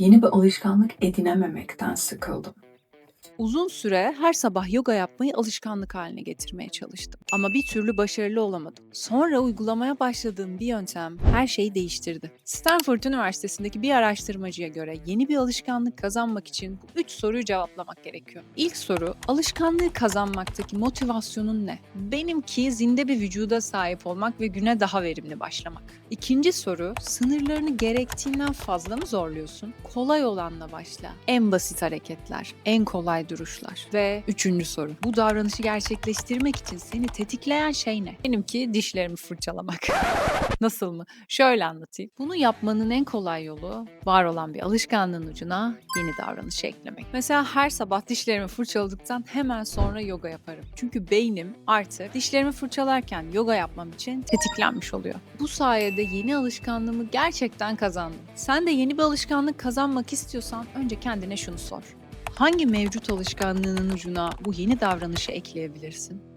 Yeni bir alışkanlık edinememekten sıkıldım. Uzun süre her sabah yoga yapmayı alışkanlık haline getirmeye çalıştım. Ama bir türlü başarılı olamadım. Sonra uygulamaya başladığım bir yöntem her şeyi değiştirdi. Stanford Üniversitesi'ndeki bir araştırmacıya göre yeni bir alışkanlık kazanmak için bu üç soruyu cevaplamak gerekiyor. İlk soru, alışkanlığı kazanmaktaki motivasyonun ne? Benimki zinde bir vücuda sahip olmak ve güne daha verimli başlamak. İkinci soru, sınırlarını gerektiğinden fazla mı zorluyorsun? Kolay olanla başla. En basit hareketler, en kolay duruşlar. Ve üçüncü soru, bu davranışı gerçekleştirmek için seni tetikleyen şey ne? Benimki dişlerimi fırçalamak. Nasıl mı? Şöyle anlatayım. Bunu yapmanın en kolay yolu var olan bir alışkanlığın ucuna yeni davranışı eklemek. Mesela her sabah dişlerimi fırçaladıktan hemen sonra yoga yaparım. Çünkü beynim artık dişlerimi fırçalarken yoga yapmam için tetiklenmiş oluyor. Bu sayede yeni alışkanlığımı gerçekten kazandım. Sen de yeni bir alışkanlık kazanmak istiyorsan önce kendine şunu sor. Hangi mevcut alışkanlığının ucuna bu yeni davranışı ekleyebilirsin?